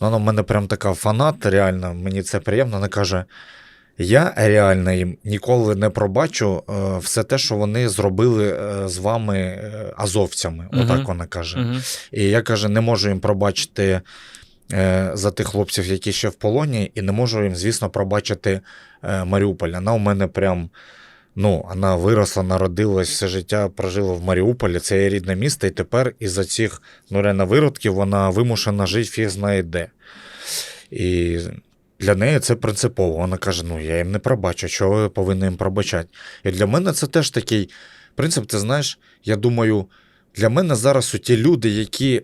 Вона в мене прям така фанат, реально, мені це приємно. Вона каже: я реально їм ніколи не пробачу е, все те, що вони зробили е, з вами е, азовцями. Мгм. Отак вона каже. Угу. І я каже, не можу їм пробачити за тих хлопців, які ще в полоні, і не можу їм, звісно, пробачити Маріуполь. Вона у мене прям. Ну, вона виросла, народилась, все життя прожила в Маріуполі, це її рідне місто, і тепер із-за цих ну, реально, виродків вона вимушена жити фіг знає де. І для неї це принципово. Вона каже: ну я їм не пробачу, чого я повинен їм пробачати. І для мене це теж такий принцип, ти знаєш, я думаю, для мене зараз у ті люди, які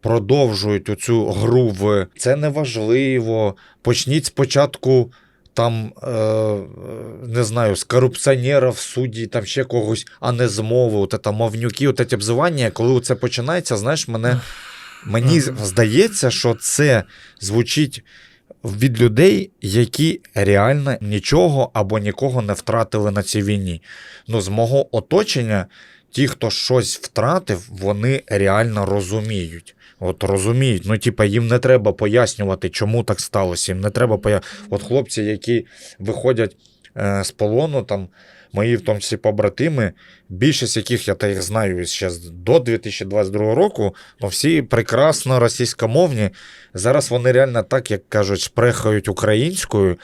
продовжують оцю гру в це неважливо. Почніть спочатку. Там, е, е, не знаю, з корупціонерів, судді, там ще когось, а не з мови, от це мовнюки, от ці обзивання, коли це починається, знаєш, мене, мені здається, що це звучить від людей, які реально нічого або нікого не втратили на цій війні. Ну, з мого оточення, ті, хто щось втратив, вони реально розуміють. От розуміють, ну, типа, їм не треба пояснювати, чому так сталося. Їм не треба пояснювати. От хлопці, які виходять з полону, там, мої, в тому числі побратими, більшість яких я та їх знаю ще до 2022 року, ну, всі прекрасно російськомовні. Зараз вони реально так, як кажуть, шпрехають українською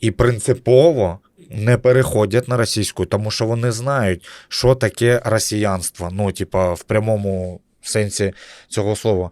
і принципово не переходять на російську, тому що вони знають, що таке росіянство. Ну, типа, в прямому сенсі цього слова.